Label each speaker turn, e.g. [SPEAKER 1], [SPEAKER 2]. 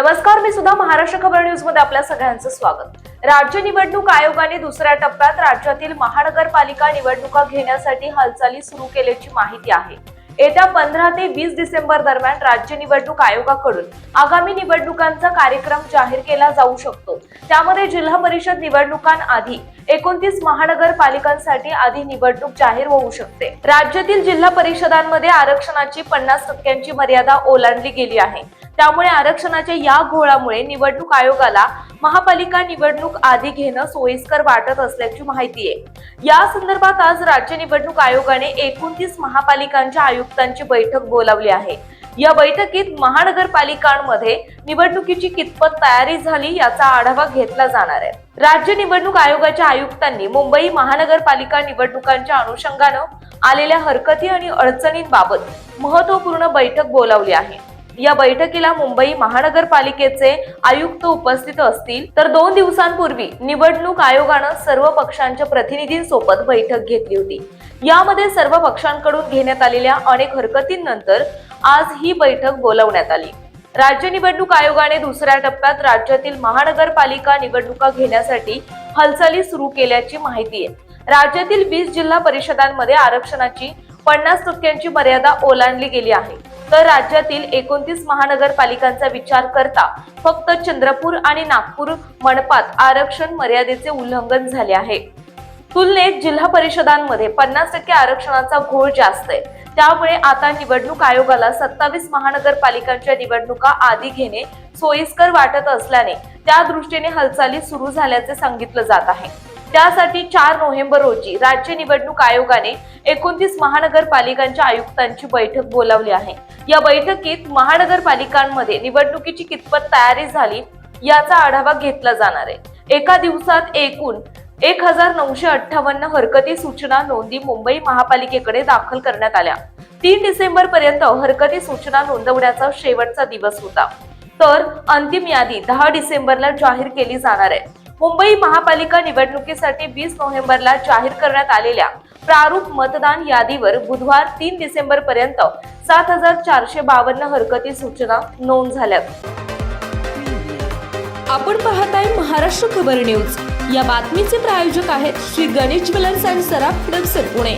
[SPEAKER 1] नमस्कार मी सुद्धा महाराष्ट्र खबर न्यूजमध्ये आपल्या सगळ्यांचं स्वागत. राज्य निवडणूक आयोगाने दुसऱ्या टप्प्यात राज्यातील महानगरपालिका निवडणुका घेण्यासाठी हालचाली सुरू केल्याची माहिती आहे. येत्या पंधरा ते वीस डिसेंबर दरम्यान राज्य निवडणूक आयोगाकडून आगामी निवडणुकांचा कार्यक्रम जाहीर केला जाऊ शकतो. त्यामध्ये जिल्हा परिषद निवडणुकांआधी एकोणतीस महानगरपालिकांसाठी आधी निवडणूक जाहीर होऊ शकते. राज्यातील जिल्हा परिषदांमध्ये आरक्षणाची पन्नास टक्क्यांची मर्यादा ओलांडली गेली आहे. त्यामुळे आरक्षणाच्या या घोळामुळे निवडणूक आयोगाला महापालिका निवडणूक आधी घेणं सोयीस्कर वाटत असल्याची माहिती आहे. या संदर्भात आज राज्य निवडणूक आयोगाने एकोणतीस महापालिकांच्या आयुक्तांची बैठक बोलावली आहे. या बैठकीत महानगरपालिकांमध्ये निवडणुकीची कितपत तयारी झाली याचा आढावा घेतला जाणार आहे. राज्य निवडणूक आयोगाच्या आयुक्तांनी मुंबई महानगरपालिका निवडणुकांच्या अनुषंगानं आलेल्या हरकती आणि अडचणींबाबत महत्त्वपूर्ण बैठक बोलावली आहे. या बैठकीला मुंबई महानगरपालिकेचे आयुक्त उपस्थित असतील. तर दोन दिवसांपूर्वी निवडणूक आयोगानं सर्व पक्षांच्या प्रतिनिधींसोबत बैठक घेतली होती. यामध्ये सर्व पक्षांकडून घेण्यात आलेल्या अनेक हरकतींनंतर आज ही बैठक बोलवण्यात आली. राज्य निवडणूक आयोगाने दुसऱ्या टप्प्यात राज्यातील महानगरपालिका निवडणुका घेण्यासाठी हालचाली सुरू केल्याची माहिती आहे. राज्यातील वीस जिल्हा परिषदांमध्ये आरक्षणाची पन्नास टक्क्यांची मर्यादा ओलांडली गेली आहे. तर राज्यातील एकोणतीस महानगरपालिकांचा विचार करता फक्त चंद्रपूर आणि नागपूर मनपात आरक्षण मर्यादेचे उल्लंघन झाले आहे. तुलनेत जिल्हा परिषदांमध्ये पन्नास टक्के आरक्षणाचा घोळ जास्त आहे. त्यामुळे आता निवडणूक आयोगाला सत्तावीस महानगरपालिकांच्या निवडणुका आधी घेणे सोयीस्कर वाटत असल्याने त्या दृष्टीने हालचाली सुरू झाल्याचे सांगितलं जात आहे. त्यासाठी चार नोव्हेंबर रोजी राज्य निवडणूक आयोगाने एकोणतीस महानगरपालिकांच्या आयुक्तांची बैठक बोलावली आहे. या बैठकीत महानगरपालिकांमध्ये निवडणुकीची कितपत तयारी झाली याचा आढावा घेतला जाणार आहे. एका दिवसात एकूण एक हजार नऊशे अठ्ठावन्न हरकती सूचना नोंदी मुंबई महापालिकेकडे दाखल करण्यात आल्या. तीन डिसेंबर पर्यंत हरकती सूचना नोंदवण्याचा शेवटचा दिवस होता. तर अंतिम यादी दहा डिसेंबरला जाहीर केली जाणार आहे. मुंबई महापालिका निवडणुकीसाठी वीस नोव्हेंबरला जाहीर करण्यात आलेल्या प्रारूप मतदान यादीवर बुधवार तीन डिसेंबर पर्यंत सात हजार चारशे बावन्न हरकती सूचना नोंद झाल्या
[SPEAKER 2] आपण पाहत आहे महाराष्ट्र खबर न्यूज. या बातमीचे प्रायोजक आहेत श्री गणेश ज्वेलर्स अँड सराफ हडपसर पुणे.